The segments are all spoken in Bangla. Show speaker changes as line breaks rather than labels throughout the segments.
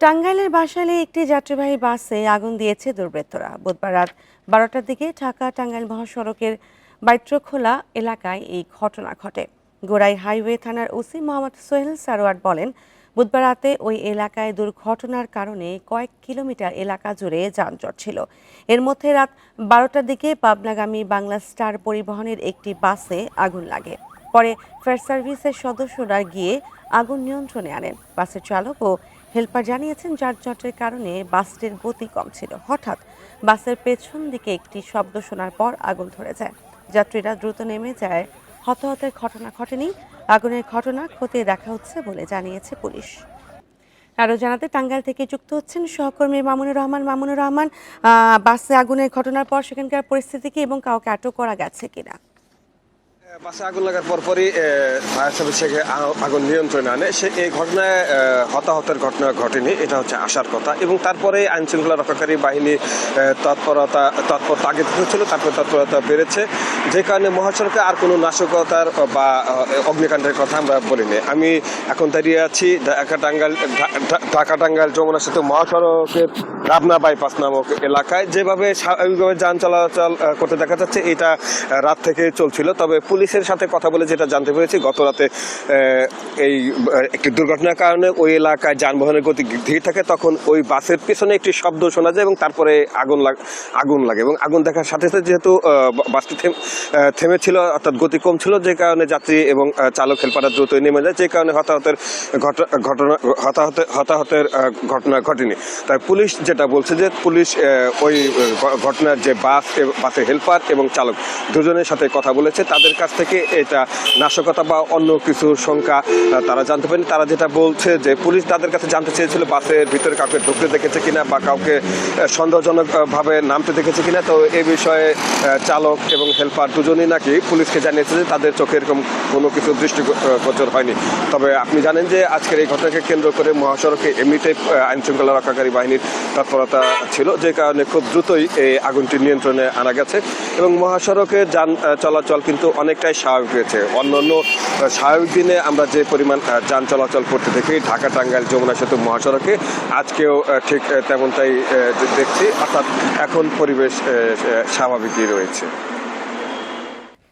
টাঙ্গাইলের বাসাইলে একটি যাত্রীবাহী বাসে আগুন দিয়েছে দুর্বৃত্তরা। বুধবার রাত বারোটার দিকে ঢাকা টাঙ্গাইল মহাসড়কের বাইত্রখোলা এলাকায় এই ঘটনা ঘটে। গোড়াই হাইওয়ে থানার ওসি মোহাম্মদ সোহেল সারোয়ার বলেন, বুধবার রাতে ওই এলাকায় দুর্ঘটনার কারণে কয়েক কিলোমিটার এলাকা জুড়ে যানজট ছিল। এর মধ্যে রাত বারোটার দিকে পাবনাগামী বাংলা স্টার পরিবহনের একটি বাসে আগুন লাগে। পরে ফায়ার সার্ভিসের সদস্যরা গিয়ে আগুন নিয়ন্ত্রণে আনেন। বাসের চালক ও হেল্পার জানিয়েছেন, যানজটের কারণে বাসটির গতি কম ছিল। হঠাৎ বাসের পেছন দিকে একটি শব্দ শোনার পর আগুন ধরে যায়। যাত্রীরা দ্রুত নেমে যায়। হতাহতের ঘটনা ঘটেনি। আগুনের ঘটনা খতিয়ে দেখা হচ্ছে বলে জানিয়েছে পুলিশ। আরও জানাতে টাঙ্গাইল থেকে যুক্ত হচ্ছেন সহকর্মী মামুনুর রহমান। মামুনুর রহমান বাসে আগুনের ঘটনার পর সেখানকার পরিস্থিতি কি এবং কাউকে আটক করা গেছে কিনা?
বাসে আগুন লাগার পরপরই সার্ভিস থেকে আগুন নিয়ন্ত্রণে আনে। সে এই ঘটনায় হতাহতের ঘটনা ঘটেনি, এটা হচ্ছে আসার কথা। এবং তারপরে আইন শৃঙ্খলা রক্ষাকারী বাহিনী তৎপরতা তৎপরতা আগে থেকে ছিল, তারপরে তৎপরতা বেড়েছে। যে কারণে মহাসড়কে আর কোনো নাশকতার বা অগ্নিকাণ্ডের কথা আমরা বলিনি। আমি এখন দাঁড়িয়ে আছি ঢাকা ঢা- ঢাকা টাঙ্গাইল যমুনা সেতু মহাসড়কের রাবনা বাইপাস নামক এলাকায়। যেভাবে স্বাভাবিকভাবে যান চলাচল করতে দেখা যাচ্ছে, এটা রাত থেকে চলছিল। তবে পুলিশের সাথে কথা বলে যেটা জানতে পেরেছি, গত রাতে এই একটি দুর্ঘটনার কারণে ওই এলাকায় যানবাহনের গতি ধীর থাকে, তখন ওই বাসের পিছনে একটি শব্দ শোনা যায় এবং তারপরে আগুন আগুন লাগে এবং আগুন দেখার সাথে সাথে যেহেতু বাসটি থেম- থেমেছিল, অর্থাৎ গতি কম ছিল, যে কারণে যাত্রী এবং চালক, হেল্পাররা দ্রুত নেমে যায়, যে কারণে হতাহতের ঘট- ঘটনা, হতাহতের হতাহতের ঘটনা ঘটেনি। তাই পুলিশ যেটা বলছে যে পুলিশ ওই ঘটনার যে বাস বাসের হেল্পার এবং চালক দুজনের সাথে কথা বলেছে, তাদের কাছ থেকে এটা নাশকতা বা অন্য কিছু আহ, তারা জানতে পারেনি। তারা যেটা বলছে যে পুলিশ তাদের কাছে জানতে চেয়েছিল বাসের ভিতরে কাউকে ঢুকতে দেখেছে কিনা বা কাউকে আহ, সন্দেহজনক আহ, ভাবে নামতে দেখেছে কিনা। তো এই বিষয়ে চালক এবং হেল্পার দুজনেই নাকি পুলিশকে জানিয়েছে যে তাদের চোখে এরকম কোনো কিছু দৃষ্টিগোচর হয়নি। তবে আপনি জানেন যে আজকের এই ঘটনাকে কেন্দ্র করে মহাসড়কে এমনিতে আইন শৃঙ্খলা রক্ষাকারী বাহিনীর তৎপরতা ছিল যে কারণে খুব দ্রুতই এই আগুনটি নিয়ন্ত্রণে আনা গেছে। এবং মহাসড়কে যান চলাচল কিন্তু অনেকটাই স্বাভাবিক হয়েছে। অন্য অন্য স্বাভাবিক দিনে আমরা যে পরিমাণ যান চলাচল করতে দেখি, ঢাকা, টাঙ্গাইল, যমুনা সেতু, মহাসড়কে, আজকেও ঠিক তেমনটাই দেখছি। অর্থাৎ এখন পরিবেশ স্বাভাবিকই রয়েছে।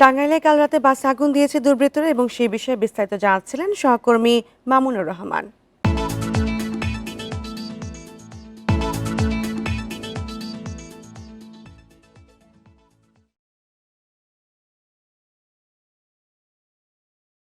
টাঙ্গাইলে কাল রাতে বাসে আগুন দিয়েছে দুর্বৃত্তরা এবং সেই বিষয়ে বিস্তারিত জানাচ্ছিলেন সহকর্মী মামুনুর রহমান।